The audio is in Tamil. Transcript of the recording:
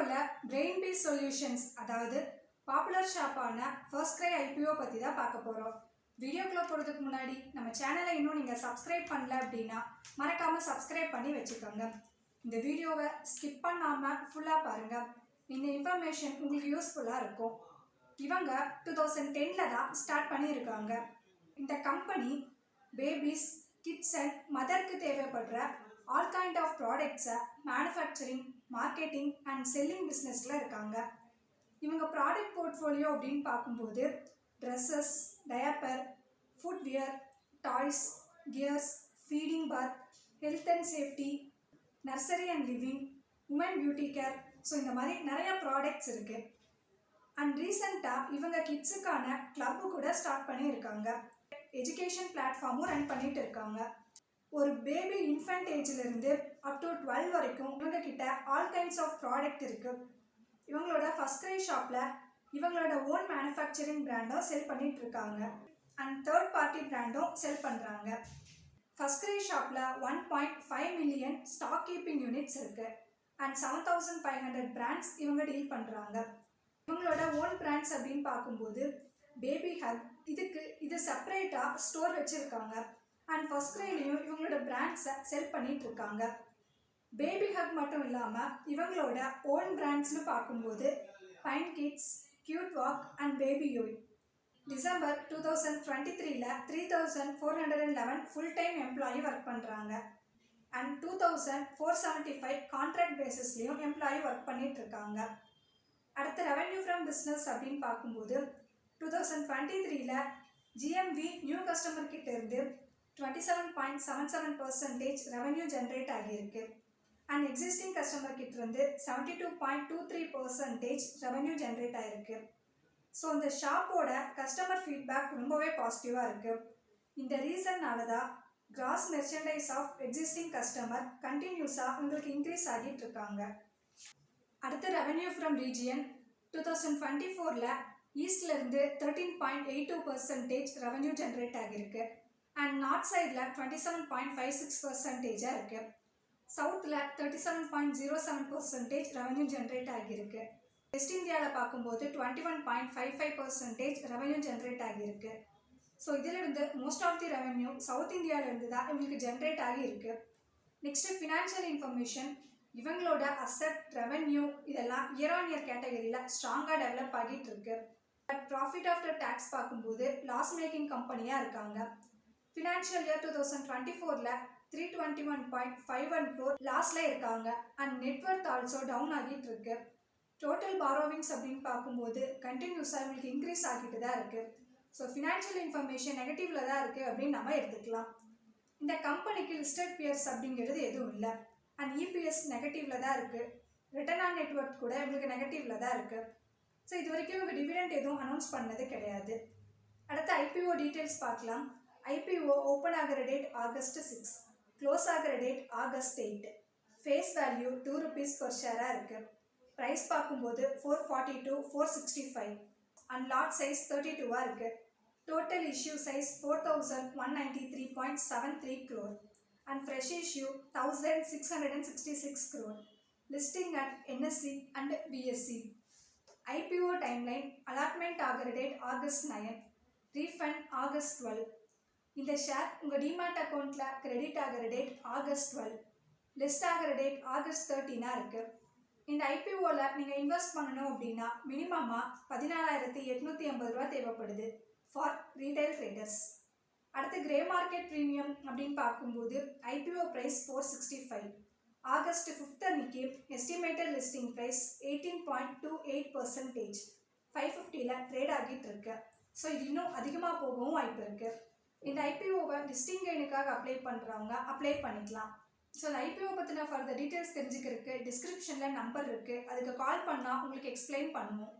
வீடியோவில் பிரெயின் பீஸ் சொல்யூஷன்ஸ் அதாவது பாப்புலர் ஷாப்பான ஃபர்ஸ்ட் கிரை ஐபிஓ பற்றி தான் பார்க்க போகிறோம் வீடியோக்குள்ளே போகிறதுக்கு முன்னாடி நம்ம சேனலை இன்னும் நீங்கள் சப்ஸ்கிரைப் பண்ணல அப்படின்னா மறக்காமல் சப்ஸ்கிரைப் பண்ணி வச்சுக்கோங்க. இந்த வீடியோவை ஸ்கிப் பண்ணாமல் ஃபுல்லாக பாருங்கள் இந்த இன்ஃபர்மேஷன் உங்களுக்கு யூஸ்ஃபுல்லாக இருக்கும். இவங்க டூ தௌசண்ட் டென்னில் தான் ஸ்டார்ட் பண்ணியிருக்காங்க. இந்த கம்பெனி பேபிஸ் கிட்ஸ் அண்ட் மதருக்கு தேவைப்படுற ஆல் கைண்ட் ஆஃப் ப்ராடக்ட்ஸை மேனுஃபேக்சரிங் மார்க்கெட்டிங் அண்ட் செல்லிங் பிஸ்னஸில் இருக்காங்க. இவங்க ப்ராடக்ட் போர்ட்ஃபோலியோ அப்படின்னு பார்க்கும்போது dresses diaper footwear toys gears feeding birth health and safety nursery and living women beauty care so இந்த மாதிரி நிறைய ப்ராடக்ட்ஸ் இருக்குது அண்ட் ரீசெண்டாக இவங்க கிட்ஸுக்கான கிளப்பு கூட ஸ்டார்ட் பண்ணியிருக்காங்க. எஜுகேஷன் பிளாட்ஃபார்மும் ரன் பண்ணிகிட்டு இருக்காங்க. ஒரு பேபி இன்ஃபென்ட் ஏஜ்லேருந்து அப் டு டுவெல் வரைக்கும் இவங்க கிட்ட ஆல் கைண்ட்ஸ் ஆஃப் ப்ராடக்ட் இருக்குது இவங்களோட ஃபஸ்ட் கிரை ஷாப்பில் இவங்களோட ஓன் மேனுஃபேக்சரிங் பிராண்டும் செல் பண்ணிட்டு இருக்காங்க. அண்ட் தேர்ட் பார்ட்டி பிராண்டும் செல் பண்ணுறாங்க ஃபஸ்ட் கிரை ஷாப்பில் one point five million stock keeping units இருக்குது and seven thousand five hundred brands இவங்க டீல் பண்ணுறாங்க இவங்களோட ஓன் பிராண்ட்ஸ் அப்படின்னு பார்க்கும்போது பேபி ஹெல்த் இதுக்கு இது செப்பரேட்டாக ஸ்டோர் வச்சுருக்காங்க. அண்ட் ஃபர்ஸ்ட் கிரைலையும் இவங்களோட பிராண்ட்ஸை செல் பண்ணிட்டு இருக்காங்க. பேபி ஹக் மட்டும் இல்லாமல் இவங்களோட ஓன் பிராண்ட்ஸ்னு பார்க்கும்போது Pine Kids Cute Walk and Babyoye December two thousand twenty த்ரீல three thousand four hundred and eleven full time employee work பண்ணுறாங்க and two thousand four seventy five contract பேசிஸ்லேயும் employee work பண்ணிட்டு இருக்காங்க. அடுத்த ரெவென்யூ ஃப்ரம் பிஸ்னஸ் அப்படின்னு பார்க்கும்போது டூ தௌசண்ட் டுவெண்ட்டி த்ரீல ஜிஎம்வி நியூ கஸ்டமர் கிட்ட இருந்து twenty seven point seven seven percentage revenue generate ஆகியிருக்கு. அண்ட் எக்ஸிஸ்டிங் கஸ்டமர் கிட்ட இருந்து seventy two point two three percentage revenue generate ஆகிருக்கு ஸோ இந்த ஷாப்போட கஸ்டமர் ஃபீட்பேக் ரொம்பவே பாசிட்டிவாக இருக்குது இந்த ரீசன்னால தான் gross merchandise of existing customer கண்டினியூஸாக உங்களுக்கு இன்க்ரீஸ் ஆகிட்டு இருக்காங்க. அடுத்த revenue from region two thousand twenty ஃபோரில் ஈஸ்ட்லேருந்து thirteen point eight two percentage revenue generate ஆகியிருக்கு. அண்ட் நார்த் சைடில் twenty seven point five six பர்சன்டேஜாக இருக்குது சவுத்தில் thirty seven point zero seven percentage revenue generate ஆகியிருக்கு. வெஸ்ட் இந்தியாவில் பார்க்கும்போது twenty one point five five percentage revenue generate ஆகியிருக்கு. ஸோ இதிலிருந்து most of the revenue south இந்தியாவிலேருந்து தான் இவங்களுக்கு ஜென்ரேட் ஆகியிருக்கு. நெக்ஸ்ட்டு ஃபினான்ஷியல் இன்ஃபர்மேஷன் இவங்களோட அசெப்ட் ரெவென்யூ இதெல்லாம் இயர் ஆன் இயர் கேட்டகரியில் ஸ்ட்ராங்காக டெவலப் ஆகிட்டு இருக்கு. பட் ப்ராஃபிட் ஆஃப்டர் டேக்ஸ் பார்க்கும்போது லாஸ் மேக்கிங் கம்பெனியாக இருக்காங்க. Financial year two thousand twenty ஃபோரில் three twenty one point five one crore லாஸில் இருக்காங்க அண்ட் நெட்ஒர்க் ஆல்சோ டவுன் ஆகிட்டு இருக்கு. டோட்டல் பாரோவிங்ஸ் அப்படின்னு பார்க்கும்போது கண்டினியூஸாக இவங்களுக்கு இன்க்ரீஸ் ஆகிட்டு தான் இருக்குது ஸோ ஃபினான்ஷியல் இன்ஃபர்மேஷன் நெகட்டிவில் தான் இருக்குது அப்படின்னு நம்ம எடுத்துக்கலாம். இந்த கம்பெனிக்கு லிஸ்டட் பியர்ஸ் அப்படிங்கிறது எதுவும் இல்லை. அண்ட் இபிஎஸ் நெகட்டிவில் தான் இருக்குது ரிட்டர்ன் ஆன் நெட்ஒர்க் கூட இவங்களுக்கு நெகட்டிவில் தான் இருக்குது ஸோ இது வரைக்கும் இவங்க டிவிடெண்ட் எதுவும் அனௌன்ஸ் பண்ணது கிடையாது. அடுத்து ஐபிஓ டீட்டெயில்ஸ் பார்க்கலாம். ஐபிஓ ஓப்பன் ஆகிற டேட் ஆகஸ்ட் சிக்ஸ் க்ளோஸ் ஆகிற date August eight face value two rupees per ஷேராக இருக்குது ப்ரைஸ் பார்க்கும்போது four forty two four sixty five and lot size thirty டூவாக இருக்குது total issue size four thousand one ninety three point seven three crore and fresh issue thousand six hundred and sixty six crore listing at NSE and BSE IPO timeline allotment ஆகிற date August nine refund August twelve இந்த ஷேர் உங்கள் டிமாட் அக்கௌண்ட்டில் கிரெடிட் ஆகிற டேட் ஆகஸ்ட் டுவெல் லிஸ்ட் ஆகிற டேட் ஆகஸ்ட் தேர்ட்டினாக இருக்குது இந்த ஐபிஓவில் நீங்கள் இன்வெஸ்ட் பண்ணணும் அப்படின்னா மினிமமாக பதினாலாயிரத்தி எட்நூற்றி ஐம்பது ரூபா தேவைப்படுது ஃபார் ரீட்டைல் ட்ரேடர்ஸ் அடுத்து கிரே மார்க்கெட் ப்ரீமியம் அப்படின்னு பார்க்கும்போது IPO price four sixty five August fifth அன்னைக்கு estimated listing price eighteen point two eight percentage five ஃபிஃப்டியில் ட்ரேட் ஆகிட்டு இருக்கு. ஸோ இது இன்னும் அதிகமாக போகவும் வாய்ப்பு இருக்குது இந்த ஐபிஓவை டிஸ்டிங் கைனுக்காக அப்ளை பண்ணுறவங்க அப்ளை பண்ணிக்கலாம். ஸோ இந்த ஐபிஓ பற்றின ஃபர்தர் டீட்டெயில்ஸ் தெரிஞ்சுக்கிறதுக்கு டிஸ்கிரிப்ஷனில் நம்பர் இருக்குது அதுக்கு கால் பண்ணால் உங்களுக்கு எக்ஸ்பிளைன் பண்ணுவோம்.